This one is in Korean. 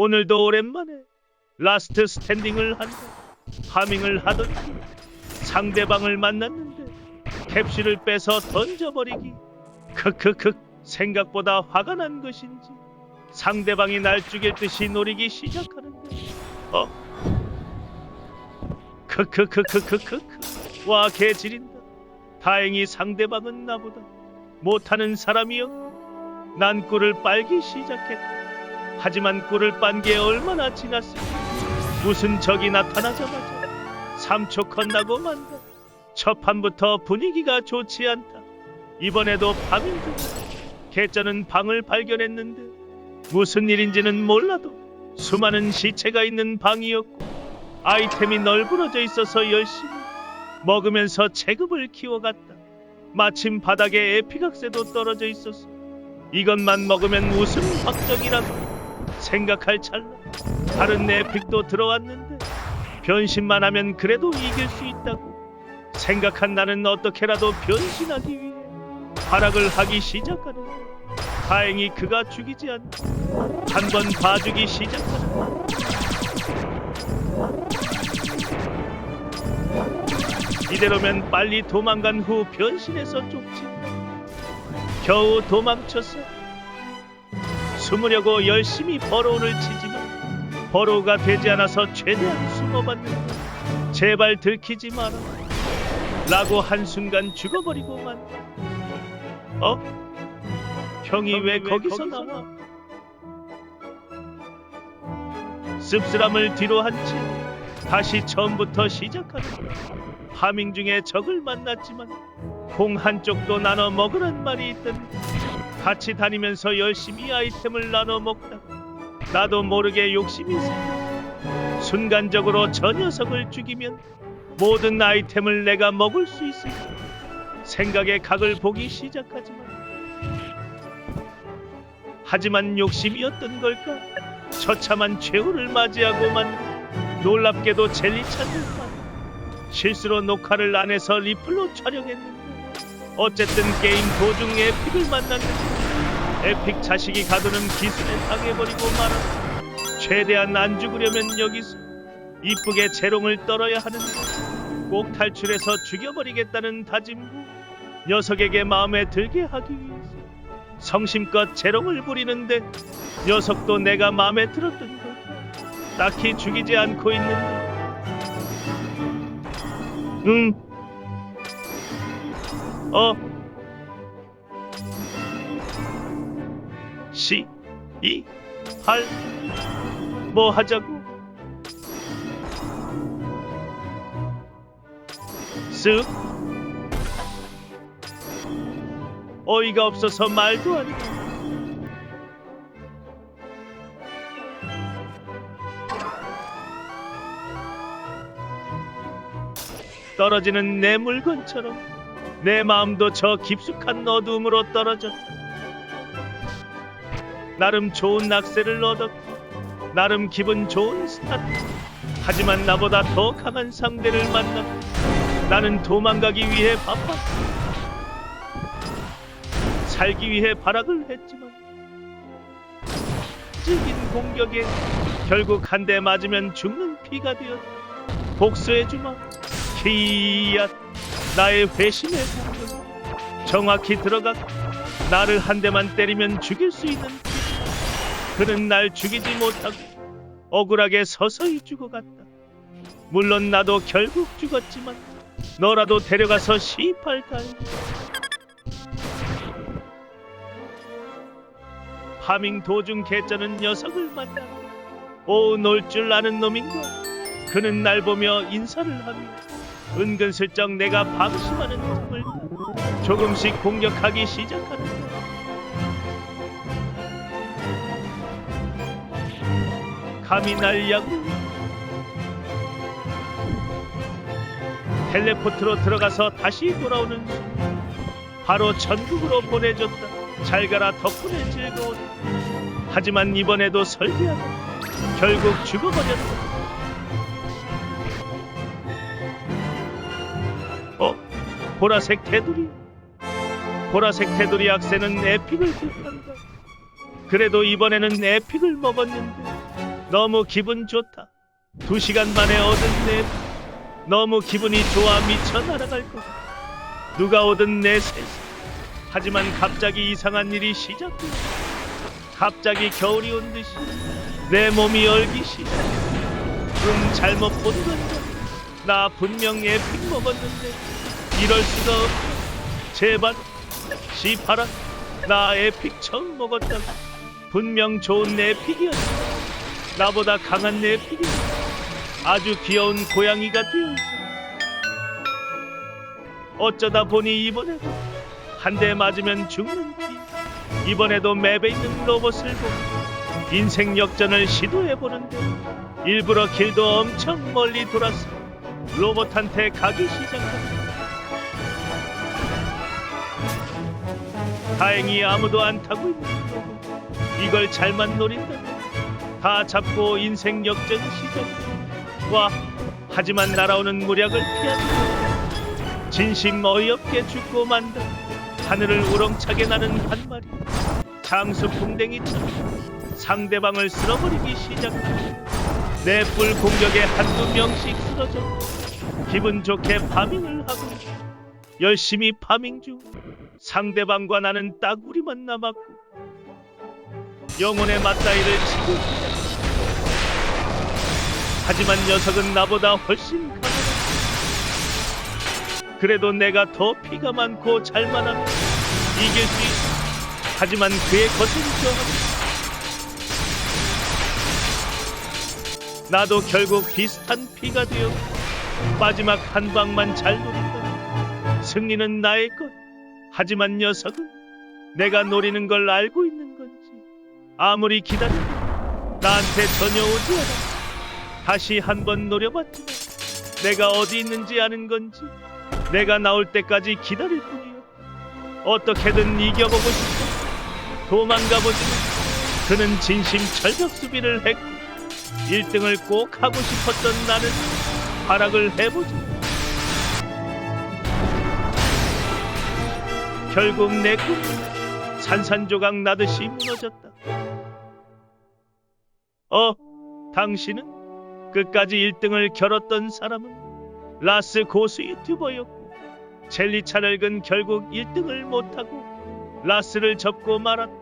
오늘도 오랜만에 라스트 스탠딩을 한다. 파밍을 하던 중 상대방을 만났는데 캡슐을 빼서 던져버리기. 크크크 생각보다 화가 난 것인지 상대방이 날 죽일 듯이 노리기 시작하는데 어 크크크크크크크 와 개지린다. 다행히 상대방은 나보다 못하는 사람이었고 난 꿀을 빨기 시작했다. 하지만 꿀을 빤 게 얼마나 지났을까? 무슨 적이 나타나자마자 3초 건나고 만다 첫 판부터 분위기가 좋지 않다. 이번에도 밤인 중 개쩌는 방을 발견했는데 무슨 일인지는 몰라도 수많은 시체가 있는 방이었고 아이템이 널브러져 있어서 열심히 먹으면서 체급을 키워갔다. 마침 바닥에 에피각세도 떨어져 있었어 이것만 먹으면 우승 확정이라고 생각할 찰나 다른 에픽도 들어왔는데 변신만 하면 그래도 이길 수 있다고. 생각한 나는 어떻게라도 변신하기 위해 발악을 하기 시작하는데 다행히 그가 죽이지 않고 한번 봐주기 시작하는데 이대로면 빨리 도망간 후 변신해서 쫓진다 겨우 도망쳤어 숨으려고 열심히 버로우를 치지만 버로우가 되지 않아서 최대한 숨어봤는데 제발 들키지 마라. 라고 한순간 죽어버리고만. 어? 형이 왜 거기서 나와? 씁쓸함을 뒤로 한 채 다시 처음부터 시작하는 파밍 중에 적을 만났지만 공 한쪽도 나눠 먹으란 말이 있던데 같이 다니면서 열심히 아이템을 나눠 먹다 나도 모르게 욕심이 생겨 순간적으로 저 녀석을 죽이면 모든 아이템을 내가 먹을 수 있을까? 생각에 각을 보기 시작하지만. 하지만 욕심이었던 걸까? 처참한 최후를 맞이하고만 놀랍게도 젤리 찾을만 실수로 녹화를 안 해서 리플로 촬영했는데 어쨌든 게임 도중 에 픽을 만났는데 에픽 자식이 가두는 기술에 당해버리고 말았다. 최대한 안 죽으려면 여기서 이쁘게 재롱을 떨어야 하는데 꼭 탈출해서 죽여버리겠다는 다짐 후 녀석에게 마음에 들게 하기 위해서 성심껏 재롱을 부리는데 녀석도 내가 마음에 들었던 걸까 딱히 죽이지 않고 있는데 응 어? 시, 이, 할, 뭐 하자고? 쓱? 어이가 없어서 말도 안 돼. 떨어지는 내 물건처럼 내 마음도 저 깊숙한 어두움으로 떨어졌다. 나름 좋은 낙세를 얻었고 나름 기분 좋은 스타트. 하지만 나보다 더 강한 상대를 만났고 나는 도망가기 위해 바빴다. 살기 위해 발악을 했지만 찔긴 공격에 결국 한 대 맞으면 죽는 피가 되었다. 복수해주마. 히야 나의 회심의 공격 정확히 들어가 나를 한 대만 때리면 죽일 수 있는 피. 그는 날 죽이지 못하고 억울하게 서서히 죽어갔다 물론 나도 결국 죽었지만 너라도 데려가서 시팔 달 파밍 도중 개쩌는 녀석을 만나 오 놀 줄 아는 놈인가 그는 날 보며 인사를 하며 은근슬쩍 내가 방심하는 틈을 조금씩 공격하기 시작하는다. 감히 날 야구 텔레포트로 들어가서 다시 돌아오는 바로 전국으로 보내줬다. 잘 가라 덕분에 즐거운. 하지만 이번에도 설계하다 결국 죽어버렸다. 어? 보라색 테두리? 보라색 테두리 악세는 에픽을 뜻한다. 그래도 이번에는 에픽을 먹었는데 너무 기분 좋다. 두 시간 만에 얻은 내 너무 기분이 좋아 미쳐 날아갈 거다. 누가 오든 내 세상. 하지만 갑자기 이상한 일이 시작돼. 갑자기 겨울이 온 듯이 내 몸이 얼기 시작. 음 잘못 본 건가? 나 분명 에픽 먹었는데 이럴 수가 없어. 제발 시파라 나 에픽 처음 먹었다고. 분명 좋은 에픽이었어. 나보다 강한 에픽이었어. 아주 귀여운 고양이가 되어있어. 어쩌다 보니 이번에도 한 대 맞으면 죽는 피. 이번에도 맵에 있는 로봇을 보고 인생 역전을 시도해보는데 일부러 길도 엄청 멀리 돌아서 로봇한테 가기 시작한다. 다행히 아무도 안 타고 있는 거고 이걸 잘만 노린다면 다 잡고 인생 역전 시작. 와 하지만 날아오는 무략을 피하는 진심 어이없게 죽고 만다. 하늘을 우렁차게 나는 한 마리 장수 풍뎅이처럼 상대방을 쓸어버리기 시작한다. 내 뿔 공격에 한두 명씩 쓰러져 기분 좋게 파밍을 하고 열심히 파밍 중 상대방과 나는 따구리만 남았고 영혼의 맞다이를 치고. 하지만 녀석은 나보다 훨씬 강하다. 그래도 내가 더 피가 많고 잘만하면 이길 수 있어. 하지만 그의 거센 저항 나도 결국 비슷한 피가 되어 마지막 한 방만 잘 노린다. 승리는 나의 것. 하지만 녀석은 내가 노리는 걸 알고 있는 아무리 기다려도 나한테 전혀 오지 않아. 다시 한번 노려봤지만 내가 어디 있는지 아는 건지 내가 나올 때까지 기다릴 뿐이야. 어떻게든 이겨보고 싶어. 도망가보지만 그는 진심 철벽 수비를 했고 1등을 꼭 하고 싶었던 나는 발악을 해보자. 결국 내 꿈은 산산조각 나듯이 무너졌다. 어, 당신은 끝까지 1등을 겨뤘던 사람은 라스 고수 유튜버였고 젤리 차널근 결국 1등을 못하고 라스를 접고 말았다.